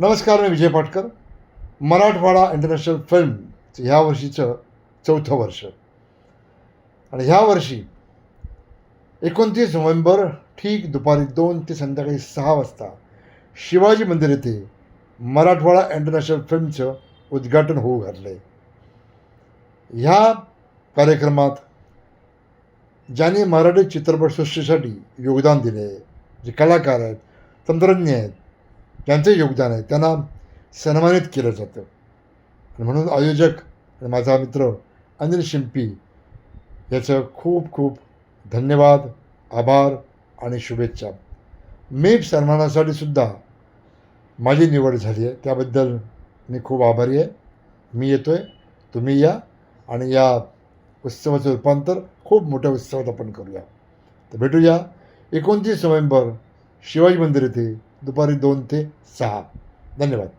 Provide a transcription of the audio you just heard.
नमस्कार मी Vijay Patkar. Marathwada international film ह्या वर्षीचं चौथं वर्ष. आणि ह्या वर्षी एकोणतीस नोव्हेंबर ठीक दुपारी दोन ते संध्याकाळी सहा वाजता शिवाजी मंदिर येथे मराठवाडा इंटरनॅशनल फिल्मचं उद्घाटन होऊ घातलं आहे ह्या कार्यक्रमात ज्यांनी मराठी चित्रपटसृष्टीसाठी योगदान दिले आहे जे कलाकार आहेत तंत्रज्ञ आहेत त्यांचं योगदान आहे. त्यांना सन्मानित केलं जातं. आणि म्हणून आयोजक आणि माझा मित्र अनिल शिंपी याचं खूप खूप धन्यवाद आभार आणि शुभेच्छा. मेप सन्मानासाठी सुद्धा माझी निवड झाली आहे. त्याबद्दल मी खूप आभारी आहे. मी येतो आहे तुम्ही या आणि या उत्सवाचं रूपांतर खूप मोठ्या उत्सवात आपण करूया. तर भेटूया एकोणतीस नोव्हेंबर शिवाजी मंदिर येथे दुपारी दोन ते सहा. धन्यवाद.